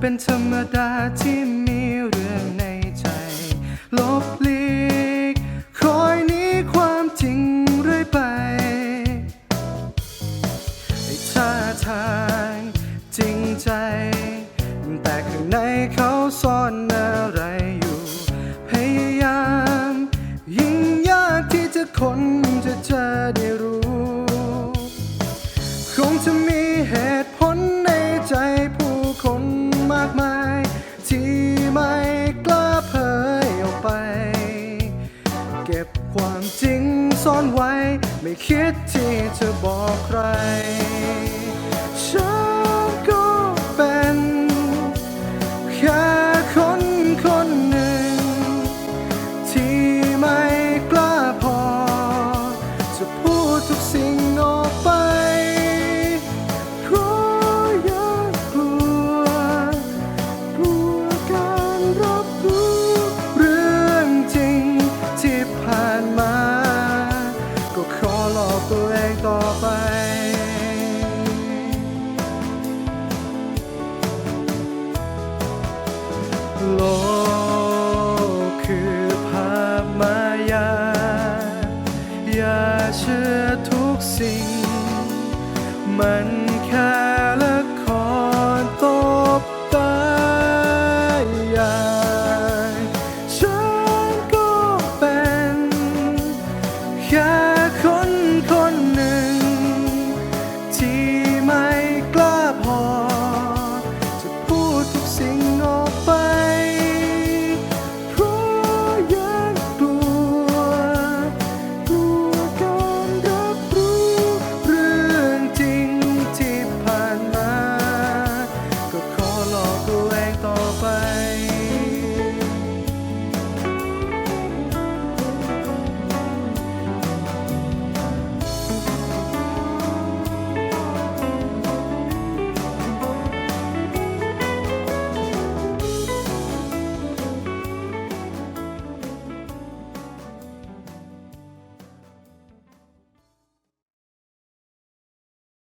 เป็นธรรมดาที่มีเรื่องในใจ ลบลีก คอยหนี้ความจริงเรื่อยไปให้ท่าทางจริงใจ แต่ข้างในเขาซ่อนอะ อนไว้ ไม่คิดที่จะบอกใคร ฉันก็เป็นแค่คนคนหนึ่ง ที่ไม่กล้าพอ จะพูดทุกสิ่ง หลอกตัวเองต่อไป โลกคือภาพมายา อย่าเชื่อทุกสิ่ง มัน